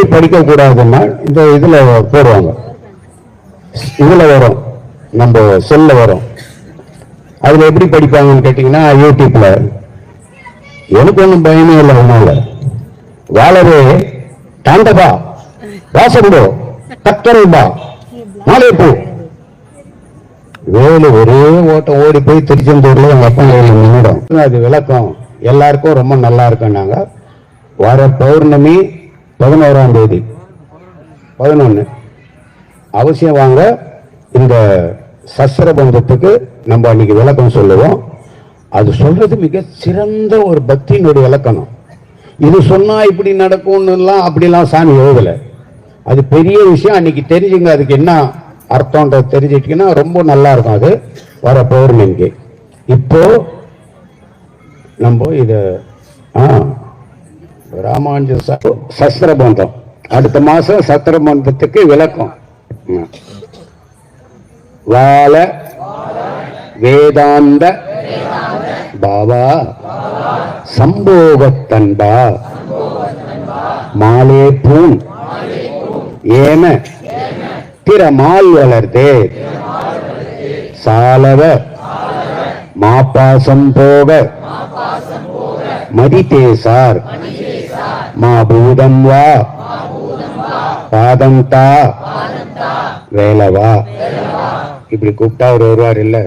எப்படி படிக்க கூடாதுன்னா இந்த இதுல போடுவாங்க. இதுல வரும். நம்ம செல்ல வரும். அதுல எப்படி படிப்பாங்கன்னு கேட்டீங்கன்னா யூடியூப்ல. எனக்கு ஒன்றும் பயமே இல்லை ஒன்றும் இல்லை வாழவே தாண்டவா. வாசகுடோ கத்தருபா மாலைப்பூ வேலு ஒரே ஓட்டம் ஓடி போய் திருச்செந்தூர்ல எங்க அப்பா ஏழு நிமிடம் அது விளக்கம். எல்லாருக்கும் ரொம்ப நல்லா இருக்குன்னாங்க. வர பௌர்ணமி பதினோராம் தேதி பதினொன்று அவசியம் வாங்க இந்த சஸ்திர பந்தத்துக்கு நம்ம அன்னைக்கு விளக்கம் சொல்லுவோம். அது சொல்றது மிக சிறந்த ஒரு பக்தியினுடைய விளக்கணம். இது சொன்னா இப்படி நடக்கும்னுலாம் அப்படிலாம் சாமி எழுதலை. அது பெரிய விஷயம். அன்னைக்கு தெரிஞ்சுங்க அதுக்கு என்ன அர்த்தம்ன்றது தெரிஞ்சிட்டீங்கன்னா ரொம்ப நல்லா இருக்கும் அது. வர பௌர்ணமிக்கு. இப்போ நம்ம இதை ஆ ராமானுஜ சஸ்திரபந்தம். அடுத்த மாசம் சத்திரபந்தத்துக்கு விளக்கம். வாழ வேதாந்த பாபா சம்போகத்தன்பா மாலே பூன் ஏம திறமால் வளர்தே சாலவ மாப்பாசம் போக மதித்தேசார் மா பூதம் வா பாதம் தா வேலவா. இப்படி கூப்பிட்டா அவர் வருவார் இல்லை?